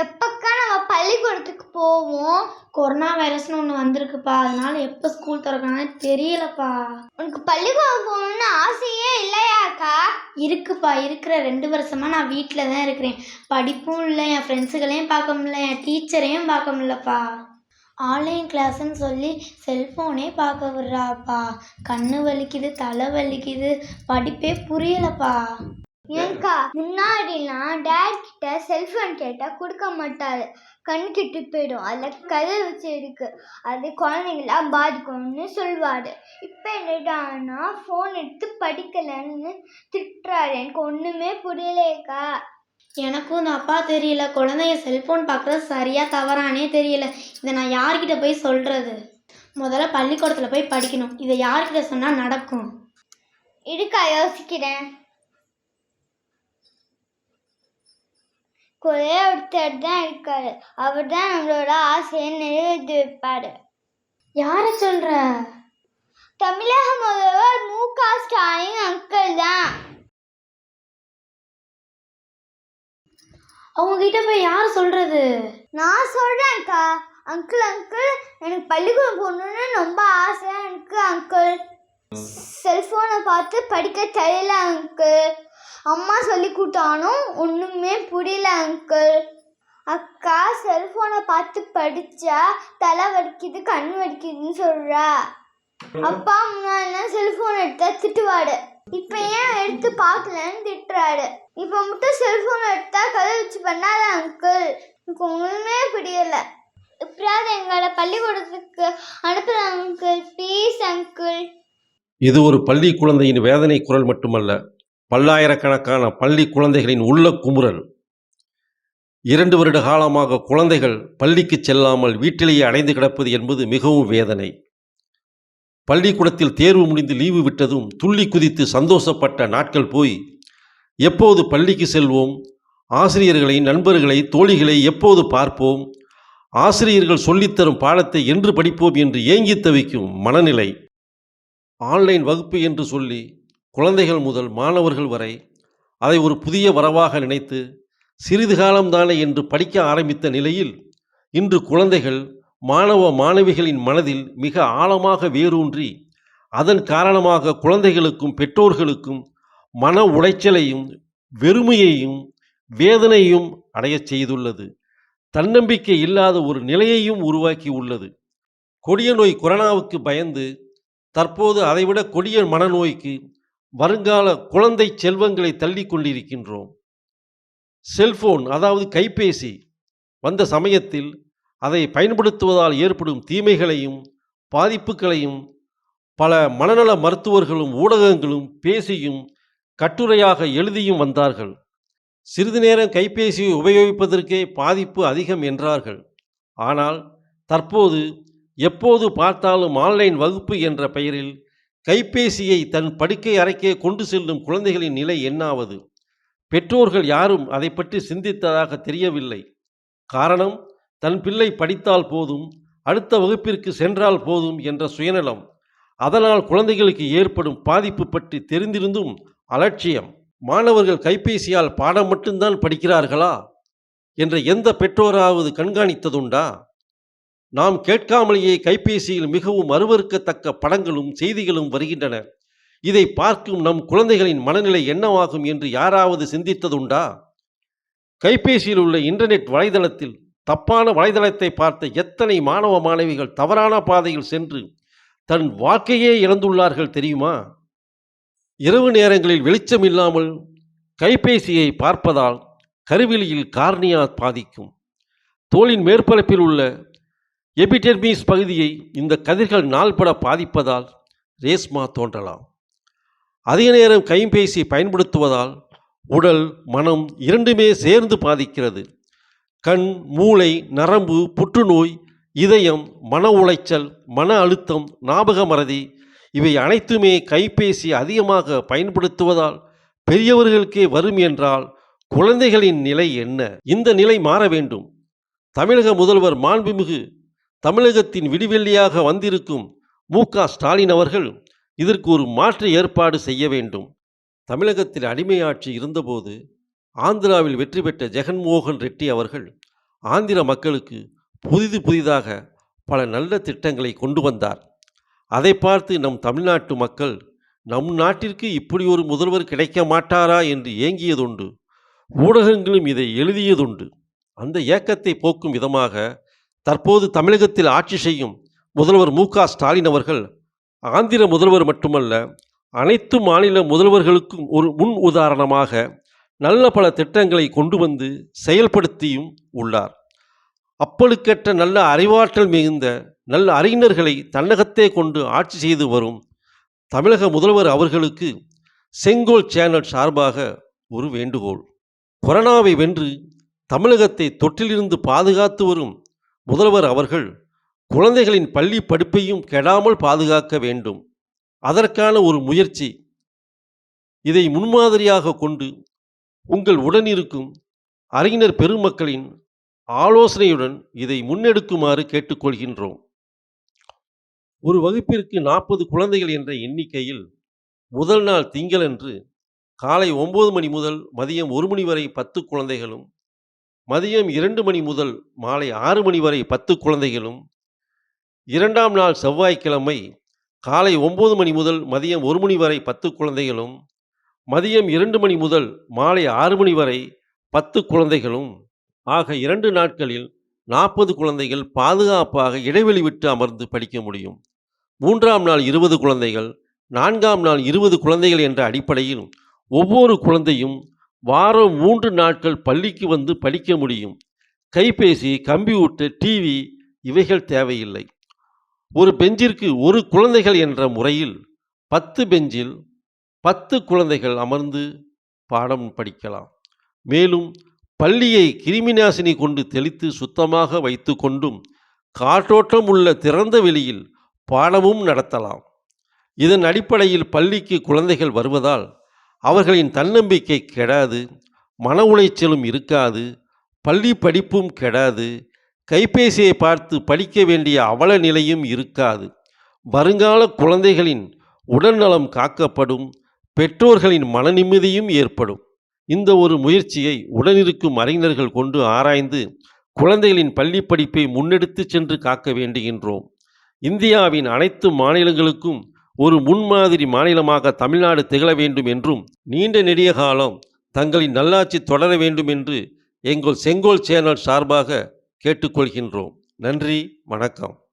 எப்பக்கா நம்ம பள்ளிக்கூடத்துக்கு போவோம்? கொரோனா வைரஸ்னு ஒன்று வந்திருக்குப்பா. அதனால எப்போ ஸ்கூல் திறக்கணும்னு தெரியலப்பா. உனக்கு பள்ளிக்கூடம் போகணும்னு ஆசையே இல்லையாக்கா இருக்குப்பா. இருக்கிற ரெண்டு வருஷமா நான் வீட்டில் தான் இருக்கிறேன். படிப்பும் இல்லை என் ஃப்ரெண்ட்ஸுகளையும் பார்க்க முடியல என் டீச்சரையும் பார்க்க முடியலப்பா. ஆன்லைன் கிளாஸ்ன்னு சொல்லி செல்ஃபோனே பார்க்க விடுறாப்பா. கண்ணு வலிக்குது தலை வலிக்குது. படிப்பே புரியலப்பா. ஏன்க்கா முன்னாடிலாம் டேட் கிட்ட செல்ஃபோன் கேட்டால் கொடுக்க மாட்டாரு. கண் கிட்டு போயிடும். அதில் கதை வச்சு இருக்கு. அது குழந்தைங்களாம் பாதிக்கும்னு சொல்வாரு இப்போ என்னடான்னா ஃபோன் எடுத்து படிக்கலைன்னு திட்டுறாரு. எனக்கு ஒன்றுமே புரியலையேக்கா. எனக்கும் இந்த அப்பா தெரியல. குழந்தைய செல்ஃபோன் பார்க்குறது சரியா தவறானே தெரியல. இதை நான் யார்கிட்ட போய் சொல்கிறது முதல்ல பள்ளிக்கூடத்தில் போய் படிக்கணும். இதை யார்கிட்ட சொன்னால் நடக்கும்? இருக்கா யோசிக்கிறேன். ஒரே ஒருத்தர் தான் இருக்காரு. அவர் தான் நம்மளோட ஆசையை நிறைவேற்றி வைப்பாரு யாரை சொல்கிற தமிழக முதல்வர் மு க ஸ்டாலின் அங்கிள் தான். அவங்க கிட்ட போய் யார் சொல்கிறது நான் சொல்கிறேன்க்கா அங்கிள் அங்கிள் எனக்கு பள்ளிக்கூடம் போகணுன்னு ரொம்ப ஆசை எனக்கு அங்கிள். செல்ஃபோனை பார்த்து படிக்க தெரியல அங்கிள். அம்மா சொல்லி கூட்டானும் ஒன்றுமே புரியல அங்கிள் அக்கா செல்ஃபோனை பார்த்து படித்தா தலை வலிக்குது கண் வலிக்குதுன்னு சொல்கிறா அப்பா முன்னாடி செல்ஃபோன் எடுத்தா திட்டுவாடு இப்போ ஏன் எடுத்து பார்க்கலன்னு திட்டுறாரு. இப்போ மட்டும் செல்ஃபோன் எடுத்தா கதை வச்சு பண்ணாத அங்கிள் எனக்கு ஒன்றுமே புரியலை. எப்படியாவது எங்களோட பள்ளிக்கூடத்துக்கு அனுப்புற அங்கிள் ப்ளீஸ் அங்கிள் இது ஒரு பள்ளி குழந்தையின் வேதனை குரல் மட்டுமல்ல. பல்லாயிரக்கணக்கான பள்ளி குழந்தைகளின் உள்ள குமுறல். இரண்டு வருட காலமாக குழந்தைகள் பள்ளிக்கு செல்லாமல் வீட்டிலேயே அடைந்து கிடப்பது என்பது மிகவும் வேதனை. பள்ளிக்கூடத்தில் தேர்வு முடிந்து லீவு விட்டதும் துள்ளி குதித்து சந்தோஷப்பட்ட நாட்கள் போய் எப்போது பள்ளிக்கு செல்வோம்? ஆசிரியர்களை நண்பர்களை தோழிகளை எப்போது பார்ப்போம்? ஆசிரியர்கள் சொல்லித்தரும் பாடத்தை என்று படிப்போம் என்று ஏங்கித் தவிக்கும் மனநிலை. ஆன்லைன் வகுப்பு என்று சொல்லி குழந்தைகள் முதல் மாணவர்கள் வரை அதை ஒரு புதிய வரவாக நினைத்து சிறிது காலம்தானே என்று படிக்க ஆரம்பித்த நிலையில் இன்று குழந்தைகள் மாணவ மாணவிகளின் மனதில் மிக ஆழமாக வேரூன்றி அதன் காரணமாக குழந்தைகளுக்கும் பெற்றோர்களுக்கும் மன உளைச்சலையும் வெறுமையையும் வேதனையும் அடையச் செய்துள்ளது. தன்னம்பிக்கை இல்லாத ஒரு நிலையையும் உருவாக்கி உள்ளது. கொடிய நோய் கொரோனாவுக்கு பயந்து தற்போது அதைவிட கொடிய மனநோய்க்கு வருங்கால குழந்தை செல்வங்களை தள்ளி கொண்டிருக்கின்றோம். செல்போன் அதாவது கைபேசி வந்த சமயத்தில் அதை பயன்படுத்துவதால் ஏற்படும் தீமைகளையும் பாதிப்புகளையும் பல மனநல மருத்துவர்களும் ஊடகங்களும் பேசியும் கட்டுரையாக எழுதியும் வந்தார்கள். சிறிது நேரம் கைபேசியை உபயோகிப்பதற்கே பாதிப்பு அதிகம் என்றார்கள். ஆனால் தற்போது எப்போது பார்த்தாலும் ஆன்லைன் வகுப்பு என்ற பெயரில் கைபேசியை தன் படுக்கை அறைக்கே கொண்டு செல்லும் குழந்தைகளின் நிலை என்னாவது? பெற்றோர்கள் யாரும் அதை பற்றி சிந்தித்ததாக தெரியவில்லை. காரணம் தன் பிள்ளை படித்தால் போதும் அடுத்த வகுப்பிற்கு சென்றால் போதும் என்ற சுயநலம். அதனால் குழந்தைகளுக்கு ஏற்படும் பாதிப்பு பற்றி தெரிந்திருந்தும் அலட்சியம். மாணவர்கள் கைபேசியால் பாடம் மட்டும்தான் படிக்கிறார்களா? என்ற எந்த பெற்றோராவது கண்காணித்ததுண்டா? நாம் கேட்காமலேயே கைபேசியில் மிகவும் அருவறுக்கத்தக்க படங்களும் செய்திகளும் வருகின்றன. இதை பார்க்கும் நம் குழந்தைகளின் மனநிலை என்னவாகும் என்று யாராவது சிந்தித்ததுண்டா? கைபேசியில் உள்ள இன்டர்நெட் வலைதளத்தில் தப்பான வலைதளத்தை பார்த்த எத்தனை மாணவ மாணவிகள் தவறான பாதையில் சென்று தன் வாழ்க்கையே இழந்துள்ளார்கள் தெரியுமா? இரவு நேரங்களில் வெளிச்சம் இல்லாமல் கைபேசியை பார்ப்பதால் கருவிலியில் கார்னியா பாதிக்கும். தோலின் மேற்பரப்பில் உள்ள எபிடெர்மிஸ் பகுதியை இந்த கதிர்கள் நாள்பட பாதிப்பதால் ரேஸ்மா தோன்றலாம். அதிக நேரம் கைபேசி பயன்படுத்துவதால் உடல் மனம் இரண்டுமே சேர்ந்து பாதிக்கிறது. கண் மூளை நரம்பு புற்றுநோய் இதயம் மன உளைச்சல் மன அழுத்தம் ஞாபக மறதி இவை அனைத்துமே கைபேசி அதிகமாக பயன்படுத்துவதால் பெரியவர்களுக்கே வரும் என்றால் குழந்தைகளின் நிலை என்ன? இந்த நிலை மாற வேண்டும். தமிழக முதல்வர் மாண்புமிகு தமிழகத்தின் விடிவெள்ளியாக வந்திருக்கும் மு க ஸ்டாலின் அவர்கள் இதற்கு ஒரு மாற்று ஏற்பாடு செய்ய வேண்டும். தமிழகத்தில் அடிமை ஆட்சி இருந்தபோது ஆந்திராவில் வெற்றி பெற்ற ஜெகன்மோகன் ரெட்டி அவர்கள் ஆந்திர மக்களுக்கு புதிது புதிதாக பல நல்ல திட்டங்களை கொண்டு வந்தார். அதை பார்த்து நம் தமிழ்நாட்டு மக்கள் நம் நாட்டிற்கு இப்படி ஒரு முதல்வர் கிடைக்க மாட்டாரா என்று ஏங்கியதுண்டு. ஊடகங்களும் இதை எழுதியதுண்டு. அந்த ஏக்கத்தை போக்கும் விதமாக தற்போது தமிழகத்தில் ஆட்சி செய்யும் முதல்வர் மு ஸ்டாலின் அவர்கள் ஆந்திர முதல்வர் மட்டுமல்ல அனைத்து மாநில முதல்வர்களுக்கும் ஒரு முன் உதாரணமாக நல்ல பல திட்டங்களை கொண்டு வந்து செயல்படுத்தியும் உள்ளார். அப்பழுக்கற்ற நல்ல அறிவாற்றல் மிகுந்த நல்ல அறிஞர்களை தன்னகத்தே கொண்டு ஆட்சி செய்து வரும் தமிழக முதல்வர் அவர்களுக்கு செங்கோல் சேனல் சார்பாக ஒரு வேண்டுகோள். கொரோனாவை வென்று தமிழகத்தை தொற்றிலிருந்து பாதுகாத்து வரும் முதல்வர் அவர்கள் குழந்தைகளின் பள்ளி படிப்பையும் கெடாமல் பாதுகாக்க வேண்டும். அதற்கான ஒரு முயற்சி. இதை முன்மாதிரியாக கொண்டு உங்கள் உடனிருக்கும் அறிஞர் பெருமக்களின் ஆலோசனையுடன் இதை முன்னெடுக்குமாறு கேட்டுக்கொள்கின்றோம். ஒரு வகுப்பிற்கு நாற்பது குழந்தைகள் என்ற எண்ணிக்கையில் முதல் நாள் திங்களன்று காலை ஒம்பது மணி முதல் மதியம் ஒரு மணி வரை பத்து குழந்தைகளும் மதியம் இரண்டு மணி முதல் மாலை ஆறு மணி வரை பத்து குழந்தைகளும் இரண்டாம் நாள் செவ்வாய்க்கிழமை காலை ஒம்பது மணி முதல் மதியம் ஒரு மணி வரை பத்து குழந்தைகளும் மதியம் இரண்டு மணி முதல் மாலை ஆறு மணி வரை பத்து குழந்தைகளும் ஆக இரண்டு நாட்களில் நாற்பது குழந்தைகள் பாதுகாப்பாக இடைவெளி விட்டு அமர்ந்து படிக்க முடியும். மூன்றாம் நாள் இருபது குழந்தைகள் நான்காம் நாள் இருபது குழந்தைகள் என்ற அடிப்படையில் ஒவ்வொரு குழந்தையும் வாரம் மூன்று நாட்கள் பள்ளிக்கு வந்து படிக்க முடியும். கைபேசி கம்ப்யூட்டர் டிவி இவைகள் தேவையில்லை. ஒரு பெஞ்சிற்கு ஒரு குழந்தைகள் என்ற முறையில் பத்து பெஞ்சில் பத்து குழந்தைகள் அமர்ந்து பாடம் படிக்கலாம். மேலும் பள்ளியை கிருமிநாசினி கொண்டு தெளித்து சுத்தமாக வைத்து கொண்டும் காற்றோட்டம் உள்ள திறந்த வெளியில் பாடமும் நடத்தலாம். இதன் அடிப்படையில் பள்ளிக்கு குழந்தைகள் வருவதால் அவர்களின் தன்னம்பிக்கை கெடாது மன உளைச்சலும் இருக்காது பள்ளி படிப்பும் கெடாது கைபேசியை பார்த்து படிக்க வேண்டிய அவல நிலையும் இருக்காது. வருங்கால குழந்தைகளின் உடல்நலம் காக்கப்படும் பெற்றோர்களின் மன நிம்மதியும் ஏற்படும். இந்த ஒரு முயற்சியை உடனிருக்கும் அறிஞர்கள் கொண்டு ஆராய்ந்து குழந்தைகளின் பள்ளி படிப்பை முன்னெடுத்து சென்று காக்க வேண்டுகின்றோம். இந்தியாவின் அனைத்து மாநிலங்களுக்கும் ஒரு முன்மாதிரி மாநிலமாக தமிழ்நாடு திகழ வேண்டும் என்றும் நீண்ட நெடிய காலம் தங்களின் நல்லாட்சி தொடர வேண்டும் என்று எங்கள் செங்கோல் சேனல் சார்பாக கேட்டுக்கொள்கின்றோம். நன்றி வணக்கம்.